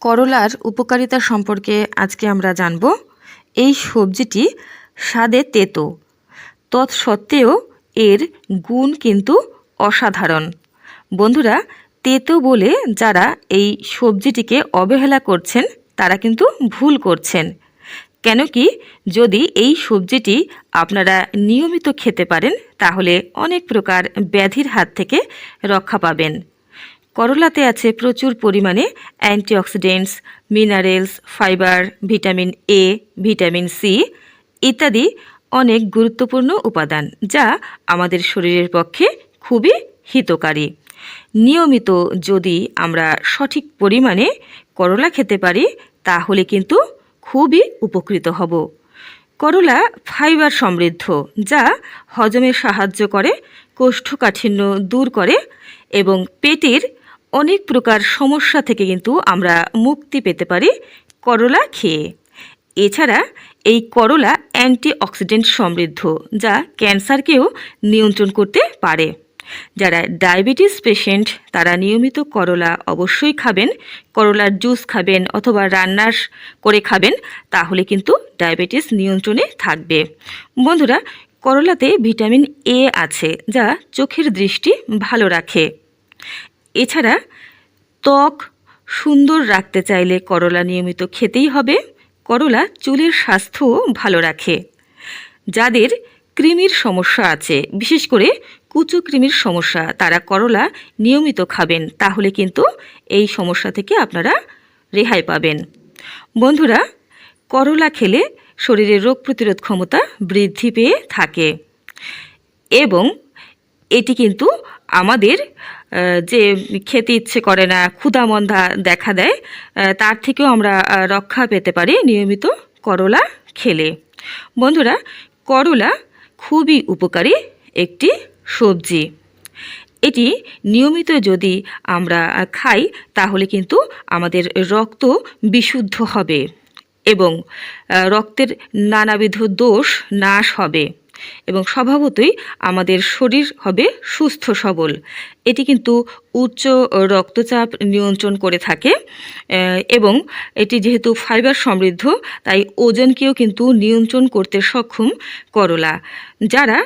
করলার উপকারিতা সম্পর্কে আজকে আমরা জানব। এই সবজিটি স্বাদে তেতো। তৎসত্ত্বেও এর গুণ কিন্তু অসাধারণ। বন্ধুরা, তেতো বলে যারা এই সবজিটিকে অবহেলা করছেন, তারা কিন্তু ভুল করছেন। কেন কি, যদি এই সবজিটি আপনারা নিয়মিত খেতে পারেন, তাহলে অনেক প্রকার ব্যাধির হাত থেকে রক্ষা পাবেন। করলাতে আছে প্রচুর পরিমাণে antioxidants, minerals, fibre, vitamin A vitamin C ইত্যাদি অনেক গুরুত্বপূর্ণ উপাদান যা আমাদের শরীরের পক্ষে খুবই হিতকারী। নিয়মিত যদি আমরা সঠিক পরিমাণে করলা খেতে পারি, তাহলে কিন্তু খুবই উপকৃত হব। করলা ফাইবার সমৃদ্ধ, যা হজমে সাহায্য করে, কোষ্ঠকাঠিন্য দূর করে এবং পেটের অনেক প্রকার সমস্যা থেকে কিন্তু আমরা মুক্তি পেতে পারি করলা খেয়ে। এছাড়া এই করলা অ্যান্টিঅক্সিডেন্ট সমৃদ্ধ, যা ক্যান্সারকেও নিয়ন্ত্রণ করতে পারে। যারা ডায়াবেটিস পেশেন্ট, তারা নিয়মিত করলা অবশ্যই খাবেন, করলার জুস খাবেন অথবা রান্নার করে খাবেন, তাহলে কিন্তু ডায়াবেটিস নিয়ন্ত্রণে থাকবে। বন্ধুরা, করলাতে ভিটামিন এ আছে, যা চোখের দৃষ্টি ভালো রাখে। এছাড়া ত্বক সুন্দর রাখতে চাইলে করলা নিয়মিত খেতেই হবে। করলা চুলের স্বাস্থ্যও ভালো রাখে। যাদের কৃমির সমস্যা আছে, বিশেষ করে কুচু কৃমির সমস্যা, তারা করলা নিয়মিত খাবেন, তাহলে কিন্তু এই সমস্যা থেকে আপনারা রেহাই পাবেন। বন্ধুরা, করলা খেলে শরীরের রোগ প্রতিরোধ ক্ষমতা বৃদ্ধি পেয়ে থাকে। এবং এটি কিন্তু আমাদের যে খেতে ইচ্ছে করে না ক্ষুধামন্ধা দেখা দেয় তার থেকেও আমরা রক্ষা পেতে পারি নিয়মিত করলা খেলে। বন্ধুরা, করলা খুবই উপকারী একটি সবজি। এটি নিয়মিত যদি আমরা খাই, তাহলে কিন্তু আমাদের রক্ত বিশুদ্ধ হবে এবং রক্তের নানাবিধ দোষ নাশ হবে এবং স্বভাবতই আমাদের শরীর হবে সুস্থ সবল। এটি কিন্তু উচ্চ রক্তচাপ নিয়ন্ত্রণ করে থাকে এবং এটি যেহেতু ফাইবার সমৃদ্ধ, তাই ওজনকেও কিন্তু নিয়ন্ত্রণ করতে সক্ষম করলা। যারা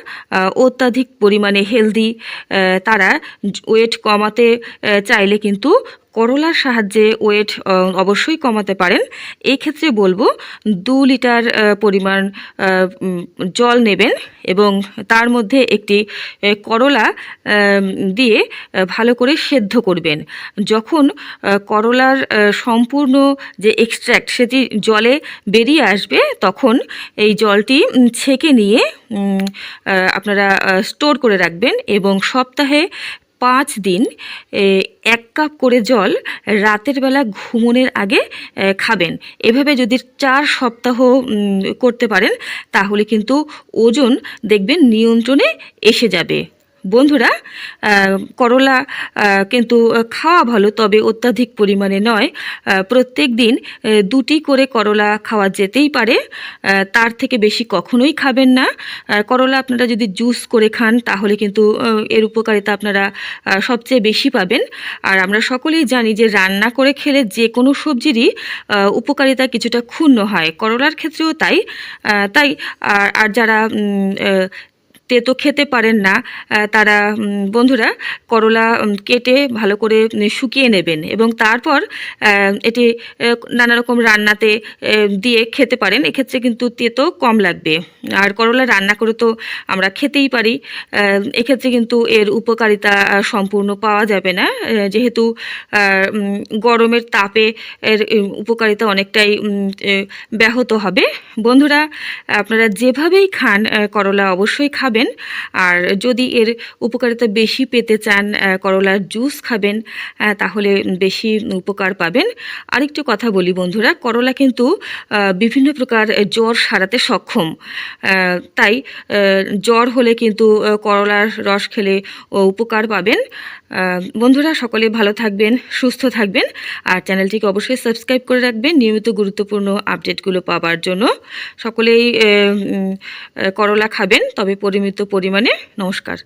অত্যাধিক পরিমাণে হেলদি তারা ওয়েট কমাতে চাইলে কিন্তু করলার সাহায্যে ওয়েট অবশ্যই কমাতে পারেন। এই ক্ষেত্রে বলব, দু লিটার পরিমাণ জল নেবেন এবং তার মধ্যে একটি করলা দিয়ে ভালো করে সেদ্ধ করবেন। যখন করলার সম্পূর্ণ যে এক্সট্র্যাক্ট সেটি জলে বেরিয়ে আসবে, তখন এই জলটি ছেঁকে নিয়ে আপনারা স্টোর করে রাখবেন এবং সপ্তাহে পাঁচ দিন এক কাপ করে জল রাতের বেলা ঘুমনের আগে খাবেন। এভাবে যদি চার সপ্তাহ করতে পারেন, তাহলে কিন্তু ওজন দেখবেন নিয়ন্ত্রণে এসে যাবে। বন্ধুরা করলা কিন্তু খাওয়া ভালো, তবে অত্যাধিক পরিমাণে নয়। প্রত্যেক দিন দুটি করে করলা খাওয়া যেতেই পারে। তার থেকে বেশি কখনোই খাবেন না। করলা আপনারা যদি জুস করে খান, তাহলে কিন্তু এর উপকারিতা আপনারা সবচেয়ে বেশি পাবেন। আর আমরা সকলেই জানি যে, রান্না করে খেলে যে কোনো সবজিরই উপকারিতা কিছুটা ক্ষুণ্ণ হয়। করলার ক্ষেত্রেও তাই তাই, আর যারা তেতো খেতে পারেন না। তারা বন্ধুরা, করলা কেটে ভালো করে শুকিয়ে নেবেন এবং তারপর এটি নানা রকম রান্নাতে দিয়ে খেতে পারেন। এক্ষেত্রে কিন্তু তেতো কম লাগবে। আর করলা রান্না করে তো আমরা খেতেই পারি। এক্ষেত্রে কিন্তু এর উপকারিতা সম্পূর্ণ পাওয়া যাবে না। যেহেতু গরমের তাপে এর উপকারিতা অনেকটাই ব্যাহত হবে। বন্ধুরা, আপনারা যেভাবেই খান করলা অবশ্যই খাবেন। খাবেন। আর যদি এর উপকারিতা বেশি পেতে চান করলার জুস খাবেন তাহলে বেশি উপকার পাবেন। আরেকটু কথা বলি বন্ধুরা, করলা কিন্তু বিভিন্ন প্রকার জ্বর সারাতে সক্ষম। তাই জ্বর হলে কিন্তু করলার রস খেলে উপকার পাবেন। বন্ধুরা, সকলে ভালো থাকবেন, সুস্থ থাকবেন। আর চ্যানেলটিকে অবশ্যই সাবস্ক্রাইব করে রাখবেন, নিয়মিত গুরুত্বপূর্ণ আপডেটগুলো পাওয়ার জন্য। সকলেই করলা খাবেন, তবে পরিমিত পরিমাণে নমস্কার।